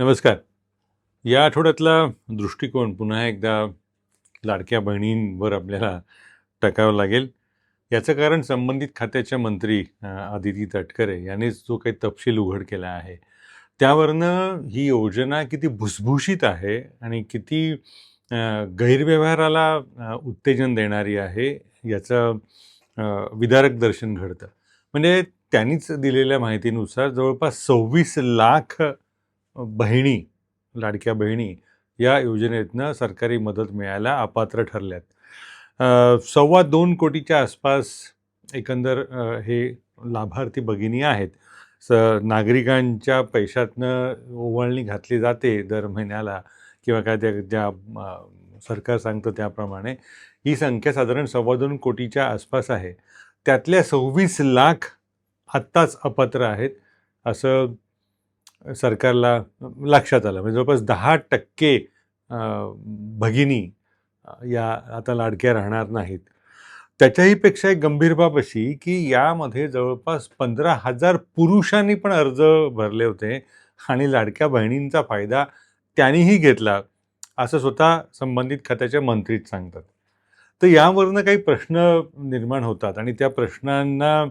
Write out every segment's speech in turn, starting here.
नमस्कार. या आठवड्यातला दृष्टिकोन पुन्हा एकदा लाडक्या बहिणींवर आपल्याला टाकावं लागेल. याचं कारण संबंधित खात्याच्या मंत्री आदिती तटकरे यांनीच जो काही तपशील उघड केला आहे त्यावरनं ही योजना किती भुसभुशीत आहे आणि किती गैरव्यवहाराला उत्तेजन देणारी आहे याचं विदारक दर्शन घडतं. म्हणजे त्यांनीच दिलेल्या माहितीनुसार जवळपास सव्वीस लाख बहिणी लाडक्या बहिणी या योजनेतनं सरकारी मदत मिळायला अपात्र ठरल्यात. सव्वा दोन कोटीच्या आसपास एकंदर हे लाभार्थी भगिनी आहेत. स नागरिकांच्या पैशातनं ओवाळणी घातली जाते दर महिन्याला किंवा काय त्या ज्या सरकार सांगतं त्याप्रमाणे. ही संख्या साधारण सव्वा दोन कोटीच्या आसपास आहे. त्यातल्या सव्वीस लाख आत्ताच अपात्र आहेत असं सरकारला लक्षात आलं. म्हणजे जवळपास दहा टक्के भगिनी या आता लाडक्या राहणार नाहीत. त्याच्याहीपेक्षा एक गंभीर बाब अशी की यामध्ये जवळपास पंधरा हजार पुरुषांनी पण अर्ज भरले होते आणि लाडक्या बहिणींचा फायदा त्यांनीही घेतला असं स्वतः संबंधित खात्याच्या मंत्रीच सांगतात. तर यावरनं काही प्रश्न निर्माण होतात आणि त्या प्रश्नांना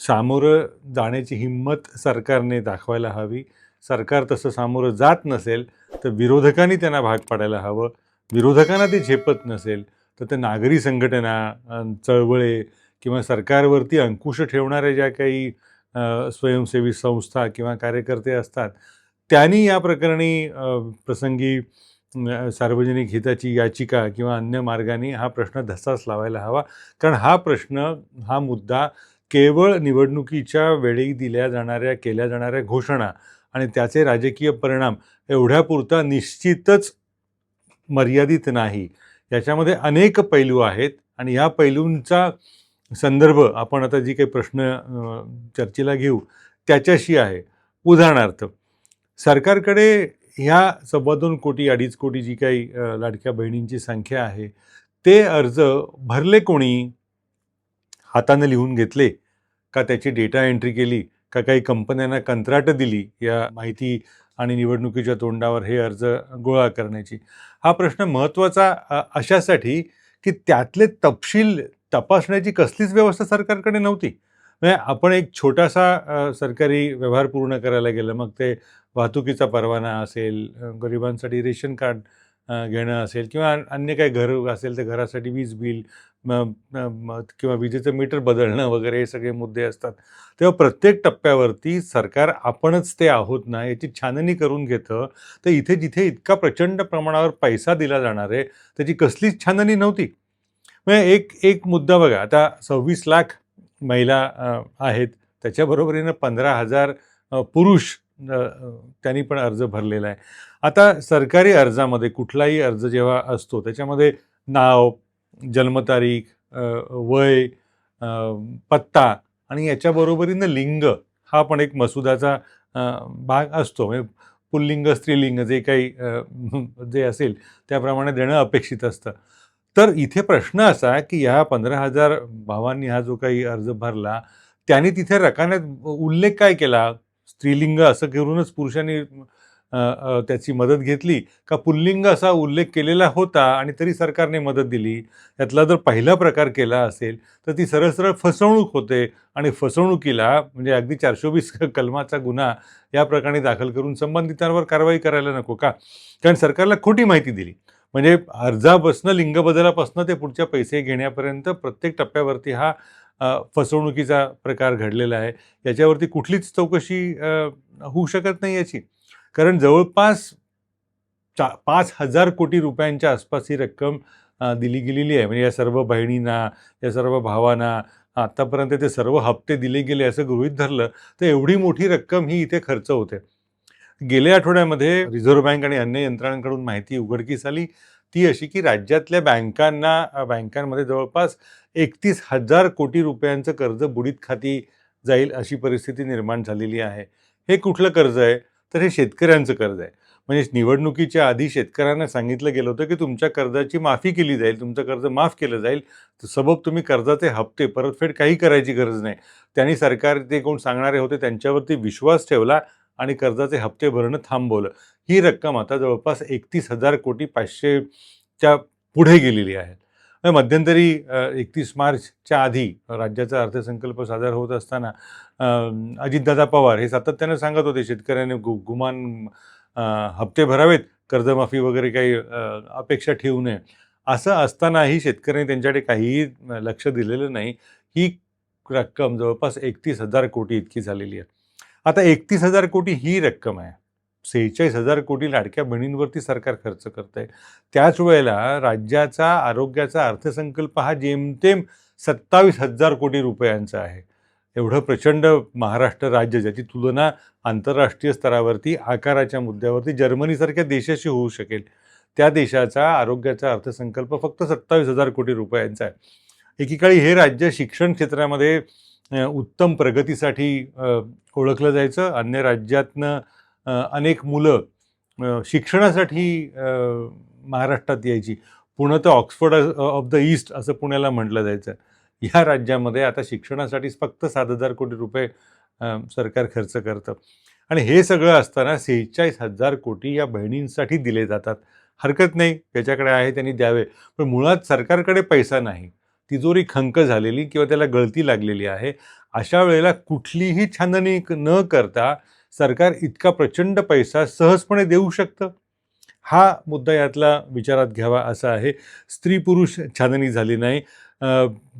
सामोरं जाण्याची हिंमत सरकारने दाखवायला हवी. सरकार तसं सामोरं जात नसेल तर विरोधकांनी त्यांना भाग पाडायला हवं. विरोधकांना ते झेपत नसेल तर ते नागरी संघटना चळवळे किंवा सरकारवरती अंकुश ठेवणाऱ्या ज्या काही स्वयंसेवी संस्था किंवा कार्यकर्ते असतात त्यांनी या प्रकरणी प्रसंगी सार्वजनिक हिताची याचिका किंवा अन्य मार्गाने हा प्रश्न धसास लावायला हवा. कारण हा प्रश्न हा मुद्दा केवळ निवडणुकीच्या वेळी दिल्या जाणाऱ्या केल्या जाणाऱ्या घोषणा आणि त्याचे राजकीय परिणाम एवढ्यापुरता निश्चितच मर्यादित नाही. याच्यामध्ये अनेक पैलू आहेत आणि या पैलूंचा संदर्भ आपण आता जी काही प्रश्न चर्चेला घेऊ त्याच्याशी आहे. उदाहरणार्थ सरकारकडे ह्या सव्वा दोन कोटी अडीच कोटी जी काही लाडक्या बहिणींची संख्या आहे ते अर्ज भरले कोणी? हाताने लिहून घेतले का त्याची डेटा एंट्री केली का काही कंपन्यांना कंत्राटं दिली या माहिती आणि निवडणुकीच्या तोंडावर हे अर्ज गोळा करण्याची. हा प्रश्न महत्त्वाचा अशासाठी की त्यातले तपशील तपासण्याची कसलीच व्यवस्था सरकारकडे नव्हती. म्हणजे आपण एक छोटासा सरकारी व्यवहार पूर्ण करायला गेलं मग ते वाहतुकीचा परवाना असेल गरिबांसाठी रेशन कार्ड घेणं असेल किंवा अन्य काही घर असेल तर घरासाठी वीज बिल म- किंवा विजेचं मीटर बदलणं वगैरे हे सगळे मुद्दे असतात. तेव्हा प्रत्येक टप्प्यावरती सरकार आपणच ते आहोत ना याची छाननी करून घेतं. तर इथे जिथे इतका प्रचंड प्रमाणावर पैसा दिला जाणार आहे त्याची कसलीच छाननी नव्हती. म्हणजे एक एक मुद्दा बघा आता सव्वीस लाख महिला आहेत. त्याच्याबरोबरीनं पंधरा हजार पुरुष त्यांनी पण अर्ज भरलेला आहे. आता सरकारी अर्जामध्ये कुठलाही अर्ज जेव्हा असतो त्याच्यामध्ये नाव जन्मतारीख वय पत्ता आणि याच्याबरोबरीनं लिंग हा पण एक मसुदाचा भाग असतो. म्हणजे पुल्लिंग स्त्रीलिंग जे काही जे असेल त्याप्रमाणे देणं अपेक्षित असतं. तर इथे प्रश्न असा की ह्या पंधरा हजार भावांनी हा जो काही अर्ज भरला त्यांनी तिथे रकान्यात उल्लेख काय केला? स्त्रीलिंग असं करूनच पुरुषांनी त्याची मदत घेतली. का पुल्लिंग असा उल्लेख केलेला होता आणि तरी सरकारने मदत दिली. त्यातला जर पहिला प्रकार केला असेल तर ती सरळ सरळ फसवणूक होते आणि फसवणुकीला म्हणजे अगदी चारशे वीस कलमाचा गुन्हा या प्रकरणी दाखल करून संबंधितांवर कारवाई करायला नको का? कारण सरकारला खोटी माहिती दिली. म्हणजे अर्जापासनं लिंग बदलापासनं ते पुढच्या पैसे घेण्यापर्यंत प्रत्येक टप्प्यावरती हा फसवणुकीचा प्रकार घडलेला आहे. याच्यावरती कुठलीच चौकशी होऊ शकत नाही याची. कारण जवळपास चा पाच हजार कोटी रुपयांच्या आसपास ही रक्कम दिली गेलेली आहे. म्हणजे या सर्व बहिणींना या सर्व भावांना आत्तापर्यंत ते सर्व हप्ते दिले गेले असं गृहीत धरलं तर एवढी मोठी रक्कम ही इथे खर्च होते. गेल्या आठवड्यामध्ये रिझर्व्ह बँक आणि अन्य यंत्रणांकडून माहिती उघडकीस आली. ती अशी की राज्यातल्या बँकांना बँकांमध्ये जवळपास एकतीस हजार कोटी रुपयांचं कर्ज बुडीत खाती जाईल अशी परिस्थिती निर्माण झालेली आहे. हे कुठलं कर्ज आहे? तर हे शेतकऱ्यांचं कर्ज आहे. म्हणजे निवडणुकीच्या आधी शेतकऱ्यांना सांगितलं गेलं होतं की तुमच्या कर्जाची माफी केली जाईल तुमचं कर्ज माफ केलं जाईल तर सबब तुम्ही कर्जाचे हप्ते परतफेड काही करायची गरज नाही. त्यांनी सरकार ते कोण सांगणारे होते त्यांच्यावरती विश्वास ठेवला आणि कर्जाचे हप्ते भरणं थांबवलं. ही रक्कम आता जवळपास एकतीस हजार कोटी पाचशेच्या पुढे गेलेली आहे. मध्यंतरी एकतीस मार्चच्या आधी राज्याचा अर्थसंकल्प सादर होत असताना अजितदादा पवार हे सातत्यानं सांगत होते शेतकऱ्याने गु गुमान हप्ते भरावेत कर्जमाफी वगैरे काही अपेक्षा ठेवू नये. असं असतानाही शेतकऱ्यांनी त्यांच्याकडे काहीही लक्ष दिलेलं नाही. ही रक्कम जवळपास एकतीस हजार कोटी इतकी झालेली आहे. आता एकतीस हजार कोटी ही रक्कम आहे. सेहेचाळीस हजार कोटी लाडक्या बहिणींवरती सरकार खर्च करत आहे त्याच वेळेला राज्याचा आरोग्याचा अर्थसंकल्प हा जेमतेम सत्तावीस हजार कोटी रुपयांचा आहे. एवढं प्रचंड महाराष्ट्र राज्य ज्याची तुलना आंतरराष्ट्रीय स्तरावरती आकाराच्या मुद्द्यावरती जर्मनीसारख्या देशाशी होऊ शकेल. त्या देशाचा आरोग्याचा अर्थसंकल्प फक्त सत्तावीस हजार कोटी रुपयांचा आहे. एकीकाळी हे राज्य शिक्षण क्षेत्रामध्ये उत्तम प्रगतीसाठी ओळखलं जायचं. अन्य राज्यातनं अनेक मुलं शिक्षणासाठी महाराष्ट्रात यायची. पुणं तर ऑक्सफर्ड ऑफ द ईस्ट असं पुण्याला म्हटलं जायचं. ह्या राज्यामध्ये आता शिक्षणासाठीच फक्त सात हजार कोटी रुपये सरकार खर्च करतं. आणि हे सगळं असताना सेहेचाळीस हजार कोटी या बहिणींसाठी दिले जातात. हरकत नाही. त्याच्याकडे आहे त्यांनी द्यावे. पण मुळात सरकारकडे पैसा नाही. तिजोरी खंक झालेली किंवा त्याला गळती लागलेली आहे अशा वेळेला कुठलीही छाननी क- न करता सरकार इतका प्रचंड पैसा सहजपणे देऊ शकतं? हा मुद्दा यातला विचारात घ्यावा असा आहे. स्त्री पुरुष छाननी झाली नाही.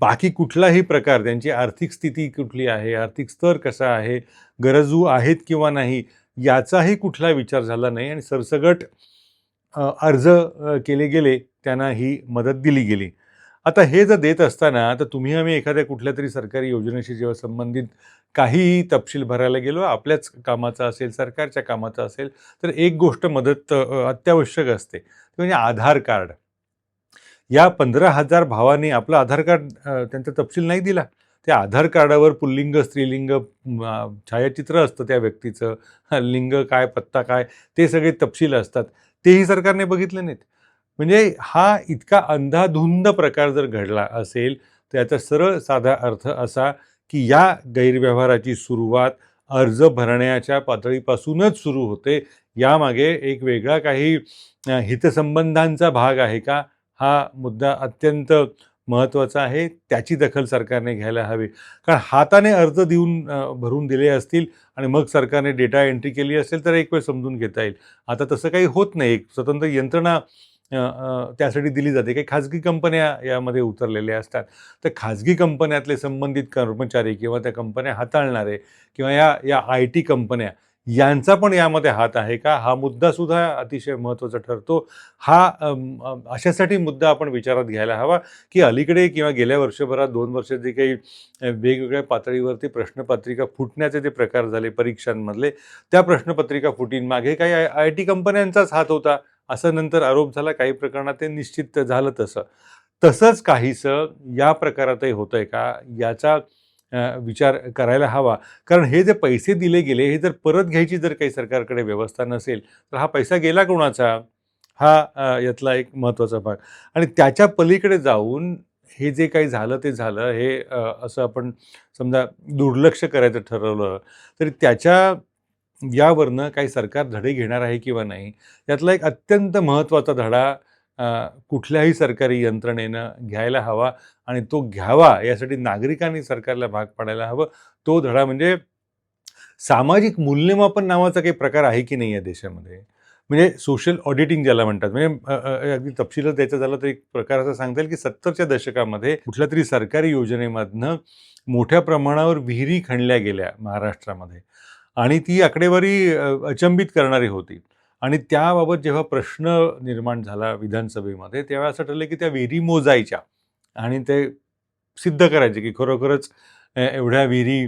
बाकी कुठलाही प्रकार त्यांची आर्थिक स्थिती कुठली आहे आर्थिक स्तर कसा आहे गरजू आहेत किंवा नाही याचाही कुठला विचार झाला नाही आणि सरसगट अर्ज केले गेले त्यांना ही मदत दिली गेली. आता हे जर देत असताना तर तुम्ही आम्ही एखाद्या कुठल्या तरी सरकारी योजनेशी जेव्हा संबंधित काहीही तपशील भरायला गेलो आपल्याच कामाचा असेल सरकारच्या कामाचा असेल तर एक गोष्ट मदत अत्यावश्यक असते. ती म्हणजे आधार कार्ड. या पंधरा हजार भावांनी आपलं आधार कार्ड त्यांचा तपशील नाही दिला. त्या आधार कार्डावर पुल्लिंग स्त्रीलिंग छायाचित्र असतं त्या व्यक्तीचं. लिंग काय पत्ता काय ते सगळे तपशील असतात. तेही सरकारने बघितले नाहीत. म्हणजे हा इतका अंधाधुंद प्रकार जर घडला असेल तर याचा सरळ साधा अर्थ असा की या गैरव्यवहाराची सुरुवात अर्ज भरण्याच्या पातळीपासूनच सुरू होते. यामागे एक वेगळा काही हितसंबंधांचा भाग आहे का? हा मुद्दा अत्यंत महत्त्वाचा आहे. त्याची दखल सरकारने घ्यायला हवी. कारण हाताने अर्ज देऊन भरून दिले असतील आणि मग सरकारने डेटा एंट्री केली असेल तर एक वेळ समजून घेता येईल. आता तसं काही होत नाही. एक स्वतंत्र यंत्रणा त्यासाठी दिली जाते. काही खाजगी कंपन्या यामध्ये उतरलेल्या असतात. तर खाजगी कंपन्यातले संबंधित कर्मचारी किंवा त्या कंपन्या हाताळणारे किंवा या या आय टी कंपन्या यांचा पण यामध्ये हात आहे का? हा मुद्दासुद्धा अतिशय महत्त्वाचा ठरतो. हा अशासाठी मुद्दा आपण विचारात घ्यायला हवा की अलीकडे किंवा गेल्या वर्षभरात दोन वर्ष जे काही वेगवेगळ्या पातळीवरती प्रश्नपत्रिका फुटण्याचे जे प्रकार झाले परीक्षांमधले त्या प्रश्नपत्रिका फुटींमागे काही आय आय टी कंपन्यांचाच हात होता? असं नंतर आरोप झाला काही प्रकरणात ते निश्चित झालं तसं. तसंच काहीसं या प्रकारातही होतंय का याचा विचार करायला हवा. कारण हे जे पैसे दिले गेले हे जर परत घ्यायची जर काही सरकारकडे व्यवस्था नसेल तर हा पैसा गेला कोणाचा? हा यातला एक महत्त्वाचा भाग. आणि त्याच्या पलीकडे जाऊन हे जे काही झालं ते झालं हे असं आपण समजा दुर्लक्ष करायचं ठरवलं तरी त्याच्या यावरनं काही सरकार धडे घेणार आहे किंवा नाही यातला एक अत्यंत महत्त्वाचा धडा कुठल्याही सरकारी यंत्रणेनं घ्यायला हवा आणि तो घ्यावा यासाठी नागरिकांनी सरकारला भाग पाडायला हवं. तो धडा म्हणजे सामाजिक मूल्यमापन नावाचा काही प्रकार आहे की नाही या देशामध्ये? म्हणजे सोशल ऑडिटिंग ज्याला म्हणतात म्हणजे अगदी तपशीलच द्यायचं झालं तर एक प्रकार असं सांगता येईल की सत्तरच्या दशकामध्ये कुठल्या तरी सरकारी योजनेमधनं मोठ्या प्रमाणावर विहिरी खणल्या गेल्या महाराष्ट्रामध्ये. आणि ती आकडेवारी अचंबित करणारी होती. आणि त्याबाबत जेव्हा प्रश्न निर्माण झाला विधानसभेमध्ये तेव्हा असं ठरलं की त्या विहिरी मोजायच्या आणि ते सिद्ध करायचे की खरोखरच एवढ्या विहिरी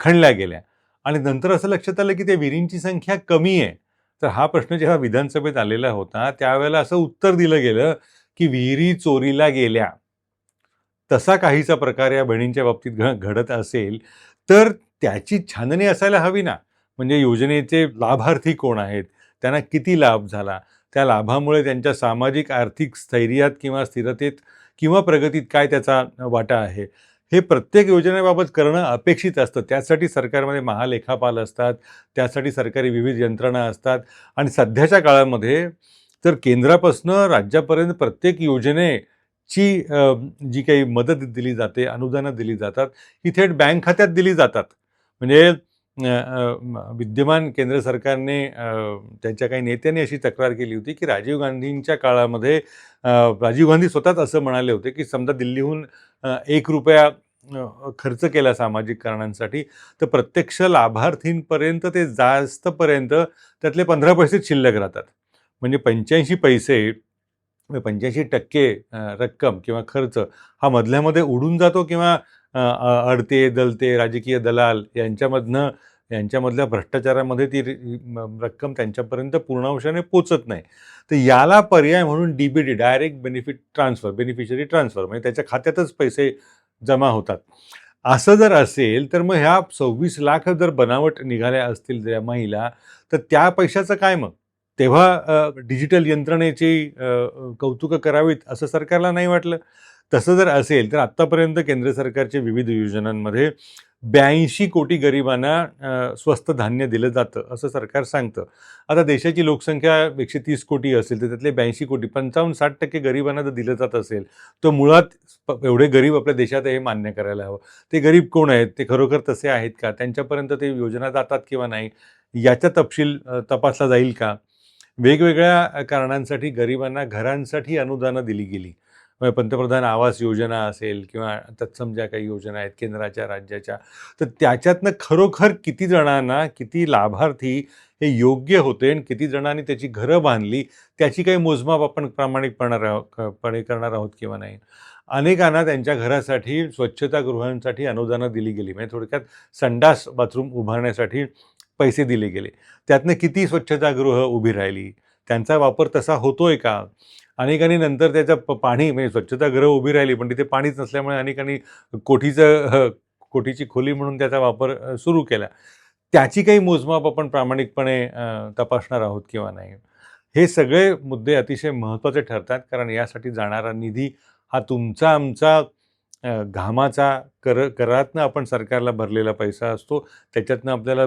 खणल्या गेल्या. आणि नंतर असं लक्षात आलं की त्या विहिरींची संख्या कमी आहे. तर हा प्रश्न जेव्हा विधानसभेत आलेला होता त्यावेळेला असं उत्तर दिलं गेलं की विहिरी चोरीला गेल्या. तसा काहीचा प्रकार या बहिणींच्या बाबतीत घ घडत असेल तर त्याची छाननी असायला हवी ना. म्हणजे योजनेचे लाभार्थी कोण आहेत? त्यांना किती लाभ झाला? त्या लाभामुळे त्यांच्या सामाजिक आर्थिक स्थैर्यात किंवा स्थिरतेत किंवा प्रगतीत काय त्याचा वाटा आहे? हे प्रत्येक योजनेबाबत करणं अपेक्षित असतं. त्यासाठी सरकारमध्ये महालेखापाल असतात. त्यासाठी सरकारी विविध यंत्रणा असतात. आणि सध्याच्या काळामध्ये तर केंद्रापासनं राज्यापर्यंत प्रत्येक योजनेची जी काही मदत दिली जाते अनुदानं दिली जातात ही थेट बँक खात्यात दिली जातात. म्हणजे विद्यमान केंद्र सरकारने त्यांच्या काही नेत्यांनी अशी तक्रार केली होती की राजीव गांधींच्या काळामध्ये राजीव गांधी स्वतःच असं म्हणाले होते की समजा दिल्लीहून एक रुपया खर्च केला सामाजिक कारणांसाठी तर प्रत्यक्ष लाभार्थींपर्यंत ते जास्तपर्यंत त्यातले पंधरा पैसे शिल्लक राहतात. म्हणजे पंच्याऐंशी पैसे पंच्याऐंशी टक्के रक्कम किंवा खर्च हा मधल्यामध्ये उडून जातो किंवा अडते दलते राजकीय दलाल यांच्यामधनं यांच्यामधल्या भ्रष्टाचारामध्ये ती रक्कम त्यांच्यापर्यंत पूर्णांशाने पोचत नाही. तर याला पर्याय म्हणून D B D direct benefit transfer beneficiary transfer म्हणजे त्याच्या खात्यातच पैसे जमा होतात. असं जर असेल तर मग ह्या सव्वीस लाख जर बनावट निघाल्या असतील त्या महिला तर त्या पैशाचं काय मग? तेव्हा डिजिटल यंत्रणेची कौतुकं करावीत असं सरकारला नाही वाटलं? तसं जर असेल तर आत्तापर्यंत केंद्र सरकारच्या विविध योजनांमध्ये ब्याऐंशी कोटी गरिबांना स्वस्त धान्य दिलं जातं असं सरकार सांगतं. आता देशाची लोकसंख्या एकशे तीस कोटी असेल तर त्यातले ब्याऐंशी कोटी पंचावन्न साठ टक्के गरिबांना जर दिलं जात असेल तर मुळात एवढे गरीब आपल्या देशात हे मान्य करायला हवं. ते गरीब कोण आहेत? ते खरोखर तसे आहेत का? त्यांच्यापर्यंत ते योजना जातात किंवा नाही? याचा तपशील तपासला जाईल का? वेगवेगळ्या कारणांसाठी गरिबांना घरांसाठी अनुदानं दिली गेली. म्हणजे पंतप्रधान आवास योजना असेल किंवा तत्सम ज्या काही योजना आहेत केंद्राच्या राज्याच्या तर त्याच्यातनं खरोखर किती जणांना किती लाभार्थी हे योग्य होते आणि किती जणांनी त्याची घरं बांधली त्याची काही मोजमाप आपण प्रामाणिकपणा पणे करणार आहोत किंवा नाही. अनेकांना त्यांच्या घरासाठी स्वच्छतागृहांसाठी अनुदानं दिली गेली. म्हणजे थोडक्यात संडास बाथरूम उभारण्यासाठी पैसे दिले गेले. त्यातनं किती स्वच्छतागृह उभी राहिली? त्यांचा वापर तसा होतोय का? अनेकांनी नंतर त्याचं प- पाणी म्हणजे स्वच्छतागृह उभी राहिली पण तिथे पाणीच नसल्यामुळे अनेकांनी कोठीचं कोठीची खोली म्हणून त्याचा वापर सुरू केला. त्याची काही मोजमाप आपण प्रामाणिकपणे तपासणार आहोत किंवा नाही? हे सगळे मुद्दे अतिशय महत्त्वाचे ठरतात कारण यासाठी जाणारा निधी हा तुमचा आमचा घामाचा कर करातनं आपण सरकारला भरलेला पैसा असतो. त्याच्यातनं आपल्याला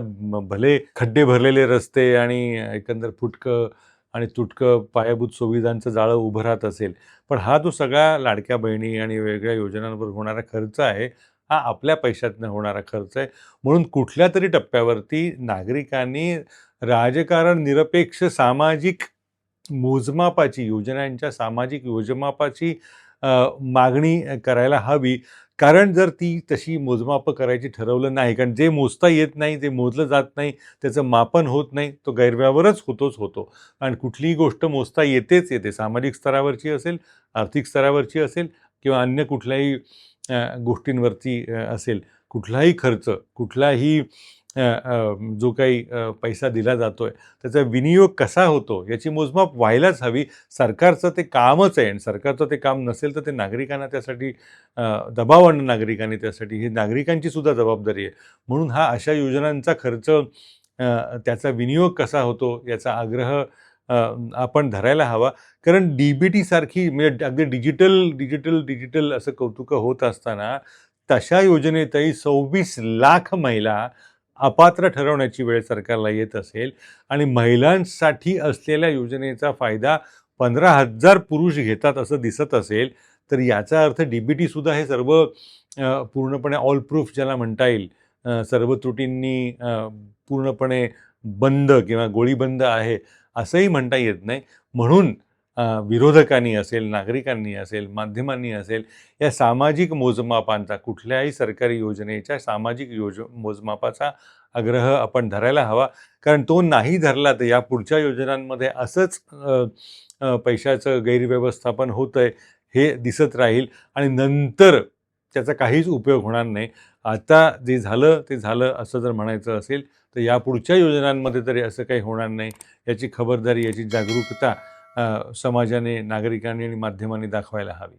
भले खड्डे भरलेले रस्ते आणि एकंदर फुटकं आणि तुटकं पायाभूत सुविधांचं जाळं उभं राहत असेल. पण हा जो सगळा लाडक्या बहिणी आणि वेगळ्या योजनांवर होणारा खर्च आहे हा आपल्या पैशातनं होणारा खर्च आहे. म्हणून कुठल्या तरी टप्प्यावरती नागरिकांनी राजकारण निरपेक्ष सामाजिक मोजमापाची योजनांच्या सामाजिक योजमापाची मागणी करायला हवी. कारण जर ती तशी मोजमापं करायची ठरवलं नाही कारण जे मोजता येत नाही जे मोजलं जात नाही त्याचं मापन होत नाही तो गैरव्यावरच होतोच होतो. आणि कुठलीही गोष्ट मोजता येतेच येते. सामाजिक स्तरावरची असेल आर्थिक स्तरावरची असेल किंवा अन्य कुठल्याही गोष्टींवरती असेल कुठलाही खर्च कुठलाही जो काही पैसा दिला जातो आहे त्याचा विनियोग कसा होतो याची मोजमाप व्हायलाच हवी. सरकारचं ते कामच आहे आणि सरकारचं ते काम नसेल तर ते नागरिकांना त्यासाठी दबाव आणणं नागरिकांनी त्यासाठी. ही नागरिकांची सुद्धा जबाबदारी आहे. म्हणून हा अशा योजनांचा खर्च त्याचा विनियोग कसा होतो याचा आग्रह आपण धरायला हवा. कारण डी बी टी सारखी म्हणजे अगदी डिजिटल डिजिटल डिजिटल असं कौतुकं होत असताना तशा योजनेतही सव्वीस लाख महिला अपात्र ठरवण्याची वेळ सरकारला येत असेल आणि महिलांसाठी असलेल्या योजनेचा फायदा पंधरा हजार पुरुष घेतात असं दिसत असेल तर याचा अर्थ डी बी टीसुद्धा हे सर्व पूर्णपणे ऑल प्रूफ ज्याला म्हणता येईल सर्व त्रुटींनी पूर्णपणे बंद किंवा गोळीबंद आहे असंही म्हणता येत नाही. म्हणून विरोधकांनी असेल नागरिकांनी असेल माध्यमांनी असेल या सामाजिक मोजमापांचा कुठल्याही सरकारी योजनेच्या सामाजिक योज मोजमापाचा आग्रह आपण धरायला हवा. कारण तो नाही धरला तर या पुढच्या योजनांमध्ये असंच पैशाचं गैरव्यवस्थापन होतं आहे हे दिसत राहील. आणि नंतर त्याचा काहीच उपयोग होणार नाही. आता जे झालं ते झालं असं जर म्हणायचं असेल तर या पुढच्या योजनांमध्ये तरी असं काही होणार नाही. याची खबरदारी याची जागरूकता समाजाने नागरिकांनी आणि माध्यमांनी दाखवायला हवी.